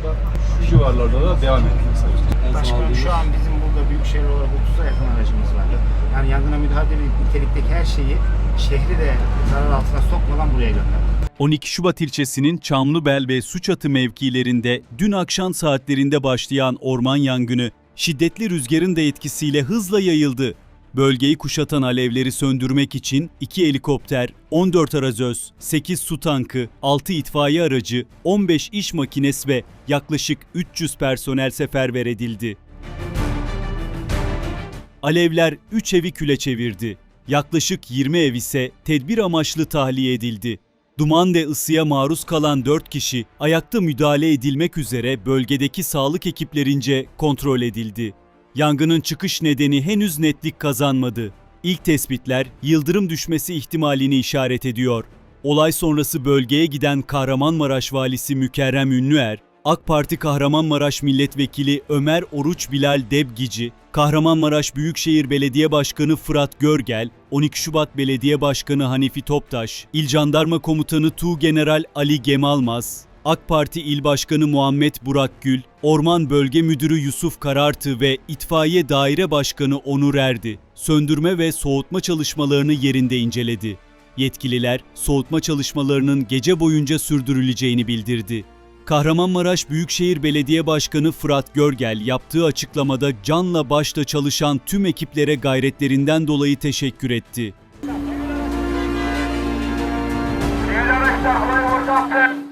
anda şu civarlarda da devam etmeye çalışacağız. Başkanım şu an bizim burada Büyükşehir olarak 30'a yakın aracımız var. Yani yangına müdahale nitelikteki her şeyi şehri de zarar altına sokmadan buraya gönderdik. 12 Şubat ilçesinin Çamlıbel ve Suçatı mevkilerinde dün akşam saatlerinde başlayan orman yangını şiddetli rüzgarın da etkisiyle hızla yayıldı. Bölgeyi kuşatan alevleri söndürmek için 2 helikopter, 14 arazöz, 8 su tankı, 6 itfaiye aracı, 15 iş makinesi ve yaklaşık 300 personel seferber edildi. Alevler 3 evi küle çevirdi. Yaklaşık 20 ev ise tedbir amaçlı tahliye edildi. Duman ve ısıya maruz kalan 4 kişi ayakta müdahale edilmek üzere bölgedeki sağlık ekiplerince kontrol edildi. Yangının çıkış nedeni henüz netlik kazanmadı. İlk tespitler yıldırım düşmesi ihtimalini işaret ediyor. Olay sonrası bölgeye giden Kahramanmaraş valisi Mükerrem Ünlüer, AK Parti Kahramanmaraş Milletvekili Ömer Oruç Bilal Debgici, Kahramanmaraş Büyükşehir Belediye Başkanı Fırat Görgel, 12 Şubat Belediye Başkanı Hanifi Toptaş, İl Jandarma Komutanı Tuğgeneral Ali Gemalmaz, AK Parti İl Başkanı Muhammed Burak Gül, Orman Bölge Müdürü Yusuf Karartı ve İtfaiye Daire Başkanı Onur Erdi, söndürme ve soğutma çalışmalarını yerinde inceledi. Yetkililer, soğutma çalışmalarının gece boyunca sürdürüleceğini bildirdi. Kahramanmaraş Büyükşehir Belediye Başkanı Fırat Görgel yaptığı açıklamada canla başla çalışan tüm ekiplere gayretlerinden dolayı teşekkür etti. Değerli araçlar.